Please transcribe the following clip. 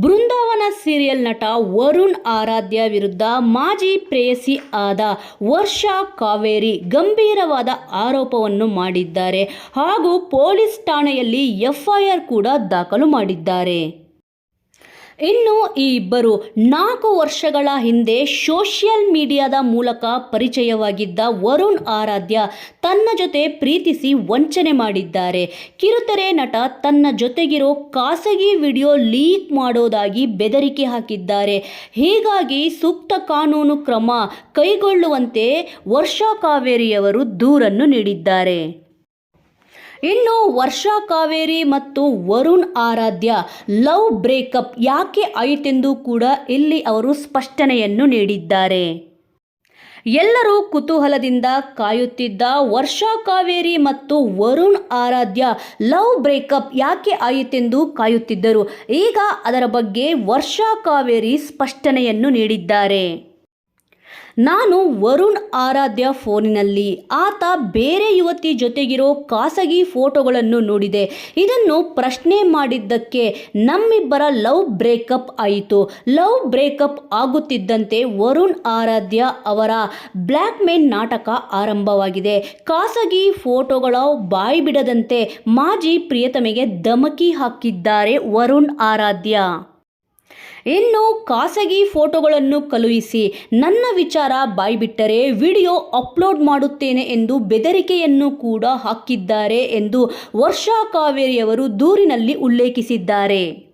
ಬೃಂದಾವನ serial ನಟ ವರುಣ್ ಆರಾಧ್ಯ ವಿರುದ್ಧ ಮಾಜಿ ಪ್ರೇಯಸಿ ಆದ ವರ್ಷಾ ಕಾವೇರಿ ಗಂಭೀರವಾದ ಆರೋಪವನ್ನು ಮಾಡಿದ್ದಾರೆ ಹಾಗೂ ಪೊಲೀಸ್ ಠಾಣೆಯಲ್ಲಿ ಎಫ್ಐಆರ್ ಕೂಡ ದಾಖಲು ಮಾಡಿದ್ದಾರೆ. ಇನ್ನು ಈ ಇಬ್ಬರು ನಾಲ್ಕು ವರ್ಷಗಳ ಹಿಂದೆ ಸೋಷಿಯಲ್ ಮೀಡಿಯಾದ ಮೂಲಕ ಪರಿಚಯವಾಗಿದ್ದ ವರುಣ್ ಆರಾಧ್ಯ ತನ್ನ ಜೊತೆ ಪ್ರೀತಿಸಿ ವಂಚನೆ ಮಾಡಿದ್ದಾರೆ. ಕಿರುತೆರೆ ನಟ ತನ್ನ ಜೊತೆಗಿರೋ ಖಾಸಗಿ ವಿಡಿಯೋ ಲೀಕ್ ಮಾಡೋದಾಗಿ ಬೆದರಿಕೆ ಹಾಕಿದ್ದಾರೆ. ಹೀಗಾಗಿ ಸೂಕ್ತ ಕಾನೂನು ಕ್ರಮ ಕೈಗೊಳ್ಳುವಂತೆ ವರ್ಷಾ ಕಾವೇರಿಯವರು ದೂರನ್ನು ನೀಡಿದ್ದಾರೆ. ಇನ್ನು ವರ್ಷಾ ಕಾವೇರಿ ಮತ್ತು ವರುಣ್ ಆರಾಧ್ಯ ಲವ್ ಬ್ರೇಕಪ್ ಯಾಕೆ ಆಯಿತೆಂದು ಕೂಡ ಇಲ್ಲಿ ಅವರು ಸ್ಪಷ್ಟನೆಯನ್ನು ನೀಡಿದ್ದಾರೆ. ಎಲ್ಲರೂ ಕುತೂಹಲದಿಂದ ಕಾಯುತ್ತಿದ್ದ ವರ್ಷಾ ಕಾವೇರಿ ಮತ್ತು ವರುಣ್ ಆರಾಧ್ಯ ಲವ್ ಬ್ರೇಕಪ್ ಯಾಕೆ ಆಯಿತೆಂದು ಕಾಯುತ್ತಿದ್ದರು. ಈಗ ಅದರ ಬಗ್ಗೆ ವರ್ಷಾ ಕಾವೇರಿ ಸ್ಪಷ್ಟನೆಯನ್ನು ನೀಡಿದ್ದಾರೆ. ನಾನು ವರುಣ್ ಆರಾಧ್ಯ ಫೋನಿನಲ್ಲಿ. ಆತ ಬೇರೆ ಯುವತಿ ಜೊತೆಗಿರೋ ಖಾಸಗಿ ಫೋಟೋಗಳನ್ನು ನೋಡಿದೆ. ಇದನ್ನು ಪ್ರಶ್ನೆ ಮಾಡಿದ್ದಕ್ಕೆ ನಮ್ಮಿಬ್ಬರ ಲವ್ ಬ್ರೇಕಪ್ ಆಯಿತು. ಲವ್ ಬ್ರೇಕಪ್ ಆಗುತ್ತಿದ್ದಂತೆ ವರುಣ್ ಆರಾಧ್ಯ ಅವರ ಬ್ಲ್ಯಾಕ್ ಮೇನ್ ನಾಟಕ ಆರಂಭವಾಗಿದೆ. ಖಾಸಗಿ ಫೋಟೋಗಳ ಬಾಯಿ ಬಿಡದಂತೆ ಮಾಜಿ ಪ್ರಿಯತಮೆಗೆ ಧಮಕಿ ಹಾಕಿದ್ದಾರೆ ವರುಣ್ ಆರಾಧ್ಯ. ಇನ್ನು ಖಾಸಗಿ ಫೋಟೋಗಳನ್ನು ಕಳುಹಿಸಿ ನನ್ನ ವಿಚಾರ ಬಾಯ್ಬಿಟ್ಟರೆ ವಿಡಿಯೋ ಅಪ್ಲೋಡ್ ಮಾಡುತ್ತೇನೆ ಎಂದು ಬೆದರಿಕೆಯನ್ನು ಕೂಡ ಹಾಕಿದ್ದಾರೆ ಎಂದು ವರ್ಷಾ ಕಾವೇರಿಯವರು ದೂರಿನಲ್ಲಿ ಉಲ್ಲೇಖಿಸಿದ್ದಾರೆ.